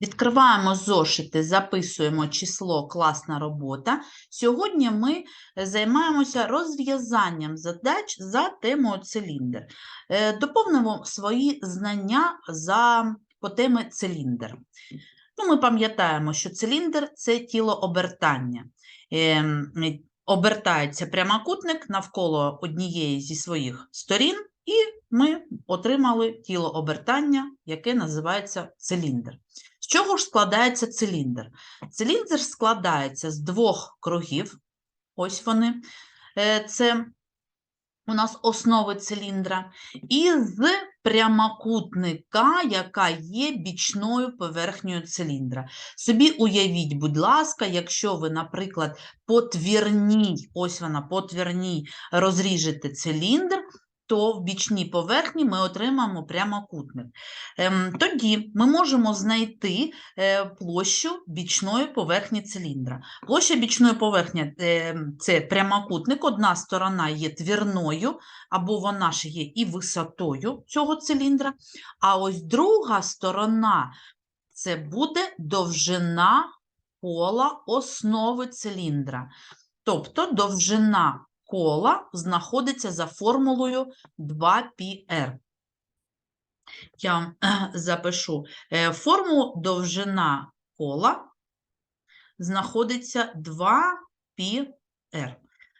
Відкриваємо зошити, записуємо число класна робота. Сьогодні ми займаємося розв'язанням задач за темою циліндр. Е, Доповнимо свої знання за, по темі циліндр. Ну, ми пам'ятаємо, що циліндр це тіло обертання. Ем, Обертається прямокутник навколо однієї зі своїх сторін, і ми отримали тіло обертання, яке називається циліндр. Чого ж складається циліндр? Циліндр складається з двох кругів. Ось вони. Е, Це у нас основи циліндра, і з прямокутника, яка є бічною поверхнею циліндра. Собі уявіть, будь ласка, якщо ви, наприклад, по ось вона, по твірній розріжете циліндр, то в бічній поверхні ми отримаємо прямокутник. Ем, Тоді ми можемо знайти е, площу бічної поверхні циліндра. Площа бічної поверхні е, це прямокутник, одна сторона є твірною, або вона ж є і висотою цього циліндра, а ось друга сторона це буде довжина кола основи циліндра. Тобто довжина кола знаходиться за формулою 2πr. Я е, запишу е, формулу довжина кола знаходиться 2πr.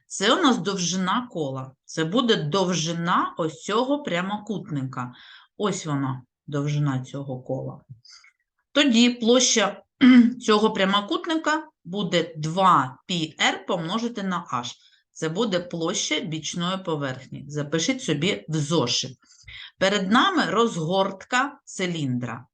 Це у нас довжина кола. Це буде довжина ось цього прямокутника. Ось вона, довжина цього кола. Тоді площа цього прямокутника буде 2πr помножити на h. Це буде площа бічної поверхні. Запишіть собі в зошит. Перед нами розгортка циліндра.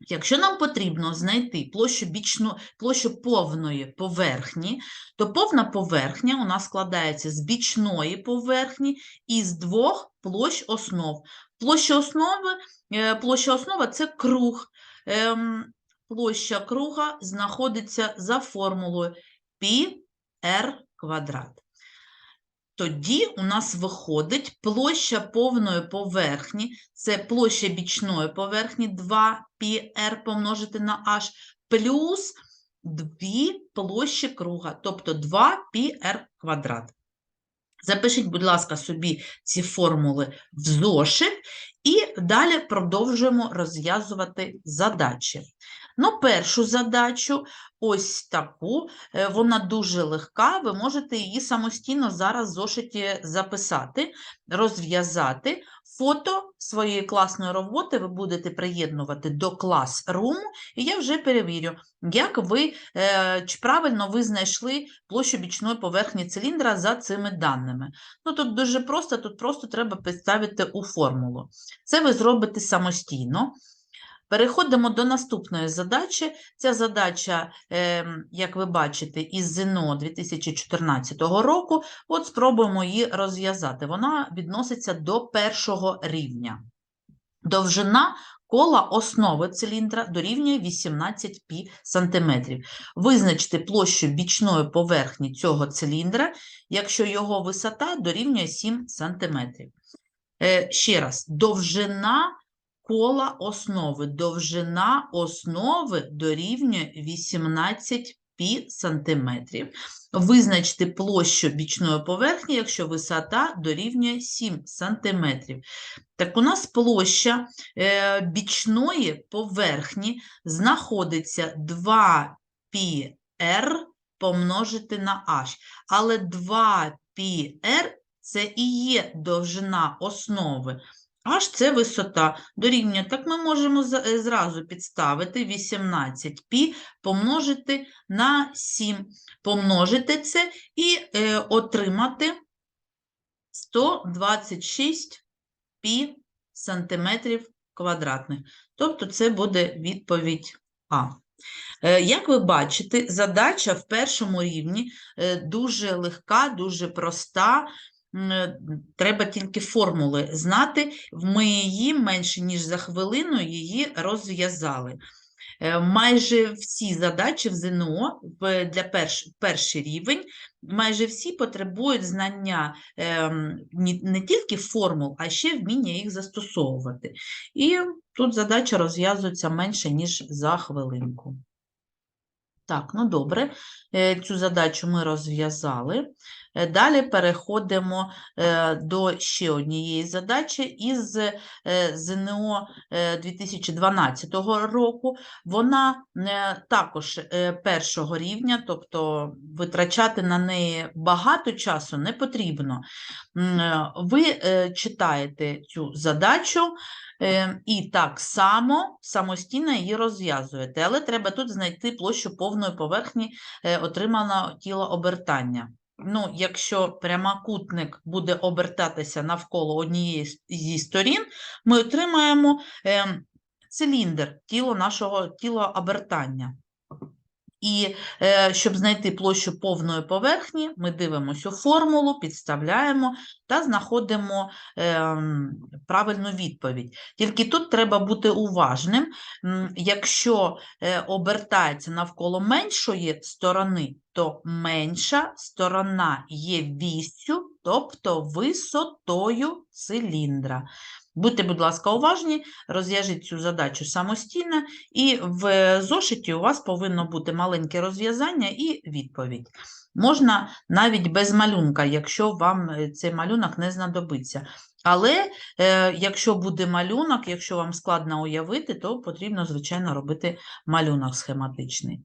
Якщо нам потрібно знайти площу, бічну, площу повної поверхні, то повна поверхня у нас складається з бічної поверхні і з двох площ основ. Площа основи, е, площа основа це круг. Ем, Площа круга знаходиться за формулою πr квадрат. Тоді у нас виходить площа повної поверхні, це площа бічної поверхні 2πr помножити на h, плюс дві площі круга, тобто 2πr квадрат. Запишіть, будь ласка, собі ці формули в зошит і далі продовжуємо розв'язувати задачі. Ну, першу задачу, ось таку, е, вона дуже легка, ви можете її самостійно зараз в зошиті записати, розв'язати. Фото своєї класної роботи ви будете приєднувати до клас-руму, і я вже перевірю, як ви, е, чи правильно ви знайшли площу бічної поверхні циліндра за цими даними. Ну, Тут дуже просто, тут просто треба підставити у формулу. Це ви зробите самостійно. Переходимо до наступної задачі. Ця задача, ем, як ви бачите, із ЗНО 2014 року. От спробуємо її розв'язати. Вона відноситься до першого рівня. Довжина кола основи циліндра дорівнює 18 π сантиметрів. Визначте площу бічної поверхні цього циліндра, якщо його висота дорівнює 7 сантиметрів. Е, Ще раз, довжина кола основи. Довжина основи дорівнює 18 пі сантиметрів. Визначте площу бічної поверхні, якщо висота дорівнює 7 сантиметрів. Так у нас площа е, бічної поверхні знаходиться 2 πr помножити на h. Але 2 πr це і є довжина основи. Аж це висота дорівнює. Так ми можемо зразу підставити 18π помножити на 7, помножити це і е, отримати 126 π сантиметрів квадратних. Тобто це буде відповідь А. Е, Як ви бачите, задача в першому рівні е, дуже легка, дуже проста. Е, Треба тільки формули знати. Ми її менше, ніж за хвилину її розв'язали. Е, Майже всі задачі в ЗНО для перш, перший рівень, майже всі потребують знання ем, не тільки формул, а ще вміння їх застосовувати. І тут задача розв'язується менше, ніж за хвилинку. Так, ну добре, е, цю задачу ми розв'язали. Е, Далі переходимо е, до ще однієї задачі із е, ЗНО е, 2012 року. Вона також першого рівня, тобто витрачати на неї багато часу не потрібно. Ви читаєте цю задачу, І так само самостійно її розв'язуєте, але треба тут знайти площу повної поверхні отриманого тіла обертання. Ну, якщо прямокутник буде обертатися навколо однієї зі сторін, ми отримаємо е, циліндр, тіло нашого тіла обертання. І е, щоб знайти площу повної поверхні, ми дивимося формулу, підставляємо та знаходимо ем, правильну відповідь. Тільки тут треба бути уважним. Якщо е, обертається навколо меншої сторони, то менша сторона є вістю, тобто висотою циліндра. Будьте, будь ласка, уважні, розв'яжіть цю задачу самостійно, і в зошиті у вас повинно бути маленьке розв'язання і відповідь. Можна навіть без малюнка, якщо вам е, цей малюнок не знадобиться. Але е, якщо буде малюнок, якщо вам складно уявити, то потрібно, звичайно, робити малюнок схематичний.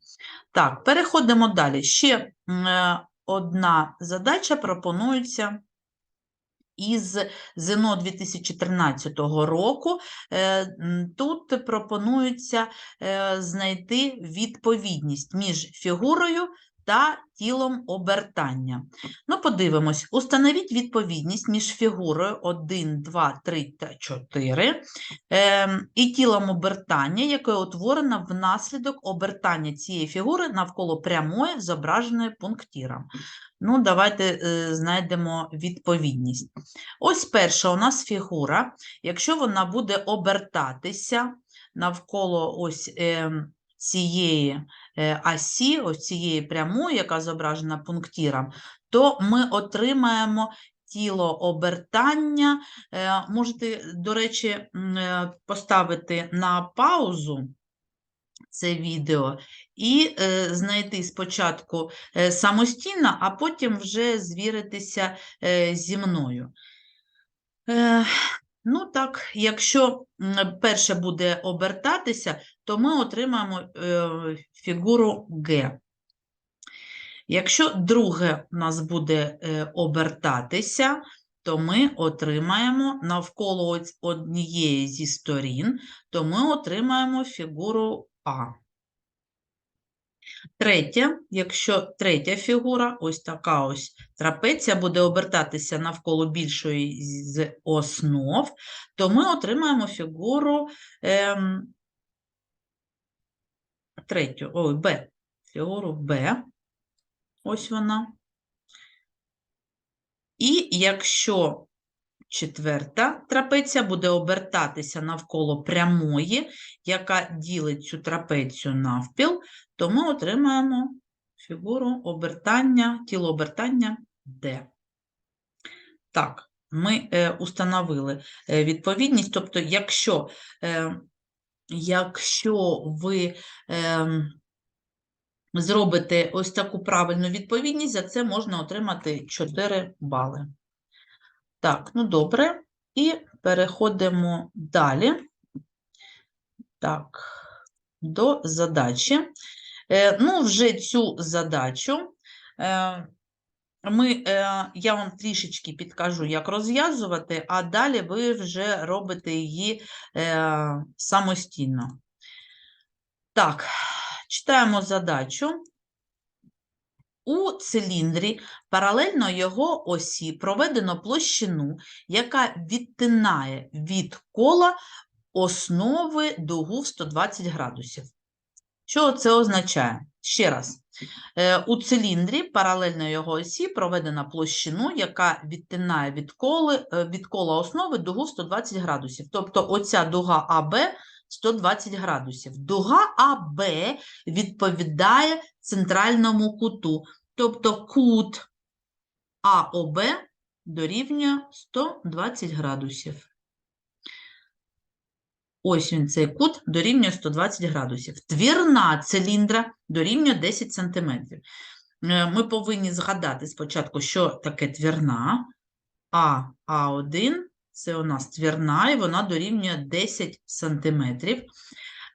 Так, переходимо далі. Ще е, одна задача пропонується із ЗНО 2013 року. Е, Тут пропонується е, знайти відповідність між фігурою та тілом обертання. Ну, подивимось, установіть відповідність між фігурою 1, 2, 3 та 4 ем, і тілом обертання, яке утворено внаслідок обертання цієї фігури навколо прямої, зображеної пунктиром. Ну, давайте е, знайдемо відповідність. Ось перша у нас фігура. Якщо вона буде обертатися навколо ось ем, цієї е, осі, ось цієї прямої, яка зображена пунктиром, то ми отримаємо тіло обертання. Е, Можете, до речі, е, поставити на паузу це відео і знайти спочатку самостійно, а потім вже звіритися зі мною. Ну так, якщо перше буде обертатися, то ми отримаємо е, фігуру Г. Якщо друге у нас буде е, обертатися, то ми отримаємо навколо однієї зі сторін, то ми отримаємо фігуру А. Третє, якщо третя фігура, ось така ось трапеція, буде обертатися навколо більшої з основ, то ми отримаємо фігуру ем, третю, ой, Б, фігуру Б. Ось вона. І якщо четверта трапеція буде обертатися навколо прямої, яка ділить цю трапецію навпіл, то ми отримаємо фігуру обертання, тіло обертання D. Так, ми е, установили е, відповідність, тобто, якщо, е, якщо ви зробите ось таку правильну відповідність, за це можна отримати 4 бали. Так, ну добре. І переходимо далі. Так, до задачі. Е, ну, вже цю задачу е, ми, е, я вам трішечки підкажу, як розв'язувати, а далі ви вже робите її е, самостійно. Так, читаємо задачу. У циліндрі паралельно його осі проведено площину, яка відтинає від кола основи дугу в 120 градусів. Що це означає? Ще раз. Е, У циліндрі паралельно його осі проведено площину, яка відтинає від, коли, е, від кола основи дугу в 120 градусів. Тобто оця дуга АБ 120 градусів. Дуга АБ відповідає центральному куту, тобто кут АОБ дорівнює 120 градусів. Ось він цей кут дорівнює 120 градусів. Твірна циліндра дорівнює 10 см. Ми повинні згадати спочатку, що таке твірна. А А1 це у нас твірна, і вона дорівнює 10 см.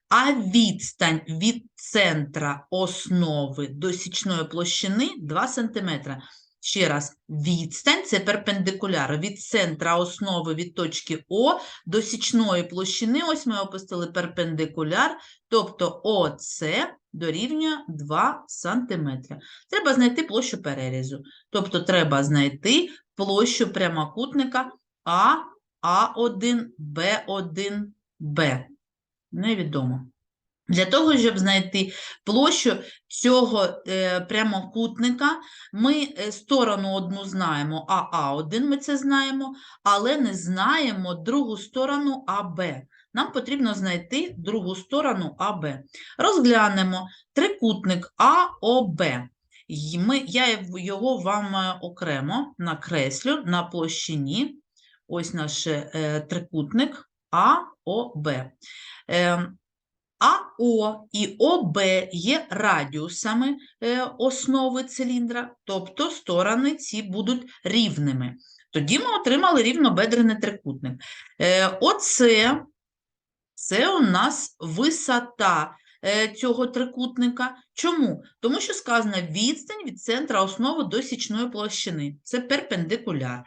А відстань від центра основи до січної площини 2 см. Ще раз, відстань це перпендикуляр від центра основи від точки О до січної площини. Ось ми опустили перпендикуляр, тобто ОС дорівнює 2 см. Треба знайти площу перерізу. Тобто треба знайти площу прямокутника А, А1, Б1, Б. Невідомо. Для того, щоб знайти площу цього е, прямокутника, ми е, сторону одну знаємо, АА1 ми це знаємо, але не знаємо другу сторону АБ. Нам потрібно знайти другу сторону АБ. Розглянемо трикутник АОБ. Я його вам е, окремо накреслю на площині. Ось наш е, трикутник АОБ. Е, АО і ОБ є радіусами е, основи циліндра, тобто сторони ці будуть рівними. Тоді ми отримали рівнобедрений трикутник. Е, Оце це у нас висота е, цього трикутника. Чому? Тому що сказано відстань від центра основи до січної площини. Це перпендикуляр.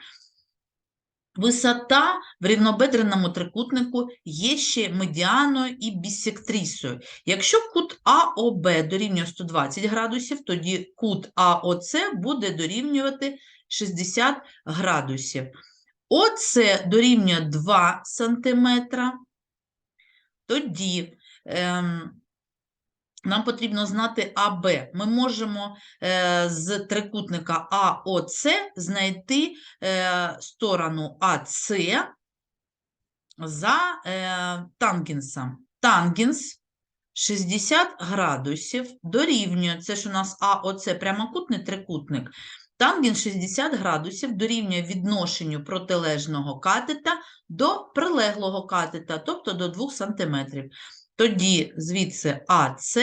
Висота в рівнобедреному трикутнику є ще медіаною і бісектрисою. Якщо кут АОБ дорівнює 120 градусів, тоді кут АОЦ буде дорівнювати 60 градусів. ОЦ дорівнює 2 см. Тоді ем, нам потрібно знати АБ. Ми можемо е, з трикутника АОЦ знайти е, сторону АЦ за е, тангенсом. Тангенс 60 градусів дорівнює, це ж у нас АОЦ прямокутний трикутник. Тангенс 60 градусів дорівнює відношенню протилежного катета до прилеглого катета, тобто до 2 см. Тоді звідси АС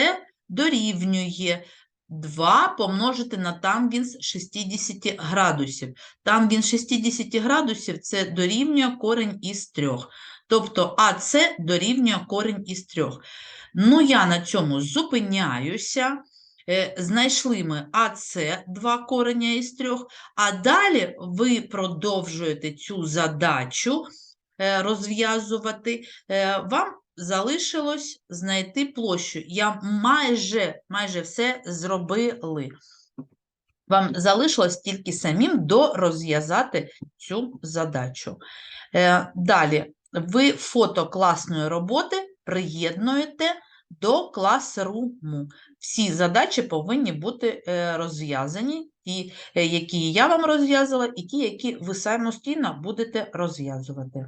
дорівнює 2 помножити на тангенс 60 градусів. Тангенс 60 градусів – це дорівнює корінь із 3. Тобто АС дорівнює корінь із 3. Ну, я на цьому зупиняюся. Е, Знайшли ми АС, 2 кореня із 3, а далі ви продовжуєте цю задачу е, розв'язувати. Е, Вам залишилось знайти площу. Я майже, майже все зробили. Вам залишилось тільки самим дорозв'язати цю задачу. Е, Далі, ви фото класної роботи приєднуєте до класруму. Всі задачі повинні бути е, розв'язані, ті, е, які я вам розв'язала, і ті, які ви самостійно будете розв'язувати.